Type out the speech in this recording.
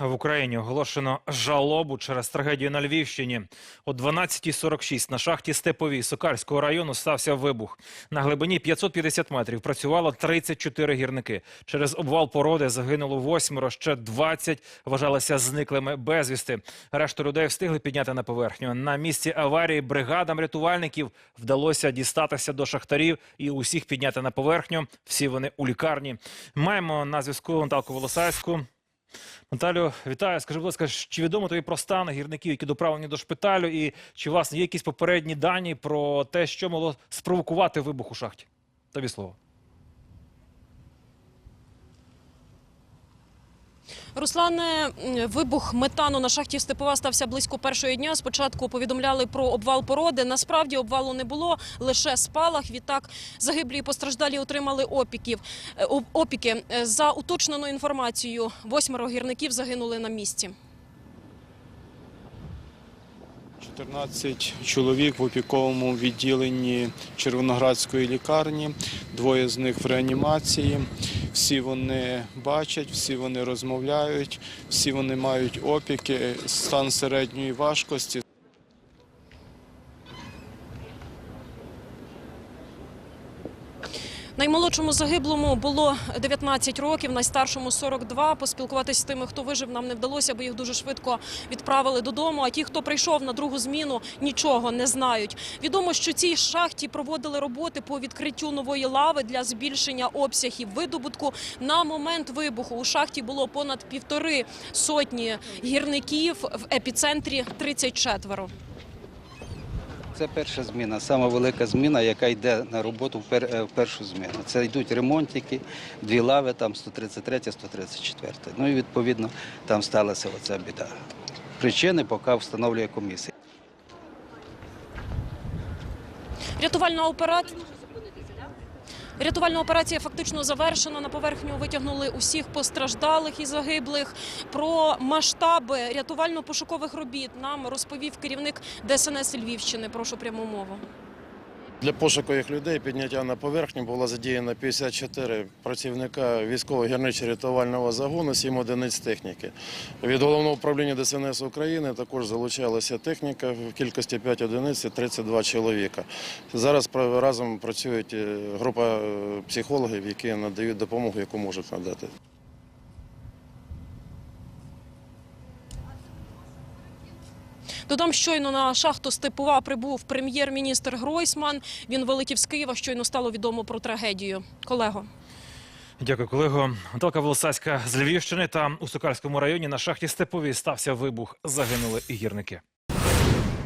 В Україні оголошено жалобу через трагедію на Львівщині. О 12.46 на шахті Степовій Сокальського району стався вибух. На глибині 550 метрів працювало 34 гірники. Через обвал породи загинуло восьмеро, ще 20 вважалися зниклими безвісти. Решту людей встигли підняти на поверхню. На місці аварії бригадам рятувальників вдалося дістатися до шахтарів і усіх підняти на поверхню. Всі вони у лікарні. Маємо на зв'язку Наталку Волосайську. Наталю, вітаю. Скажи, будь ласка, чи відомо тобі про стан гірників, які доправлені до шпиталю, і чи власне є якісь попередні дані про те, що могло спровокувати вибух у шахті? Тобі слово. Руслане, вибух метану на шахті Степова стався близько першої дня. Спочатку повідомляли про обвал породи. Насправді обвалу не було, лише спалах. Відтак загиблі і постраждалі отримали опіків. Е, опіки. Е, За уточненою інформацією, восьмеро гірників загинули на місці. 14 чоловік в опіковому відділенні Червоноградської лікарні, двоє з них в реанімації. Всі вони бачать, всі вони розмовляють, всі вони мають опіки, стан середньої важкості. Наймолодшому загиблому було 19 років, найстаршому 42. Поспілкуватися з тими, хто вижив, нам не вдалося, бо їх дуже швидко відправили додому. А ті, хто прийшов на другу зміну, нічого не знають. Відомо, що цій шахті проводили роботи по відкриттю нової лави для збільшення обсягів видобутку. На момент вибуху у шахті було понад півтори сотні гірників в епіцентрі 34. Це перша зміна, сама велика зміна, яка йде на роботу в е, першу зміну. Це йдуть ремонтики, дві лави, там 133, 134. Ну і відповідно там сталася оця біда. Причини поки встановлює комісія. Рятувальна операція. Рятувальна операція фактично завершена. На поверхню витягнули усіх постраждалих і загиблих. Про масштаби рятувально-пошукових робіт нам розповів керівник ДСНС Львівщини. Прошу пряму мову. Для пошуку їх людей підняття на поверхню було задіяно 54 працівника військово-гірничо рятувального загону, 7 одиниць техніки. Від головного управління ДСНС України також залучалася техніка в кількості 5 одиниць і 32 чоловіка. Зараз разом працюють е, група е, психологів, які надають допомогу, яку можуть надати. Додам, щойно на шахту Степова прибув прем'єр-міністр Гройсман. Він вилетів з Києва. Щойно стало відомо про трагедію. Колего. Дякую, колего. Наталка Волосаська з Львівщини. та у Сокальському районі на шахті Степовій стався вибух. Загинули і гірники.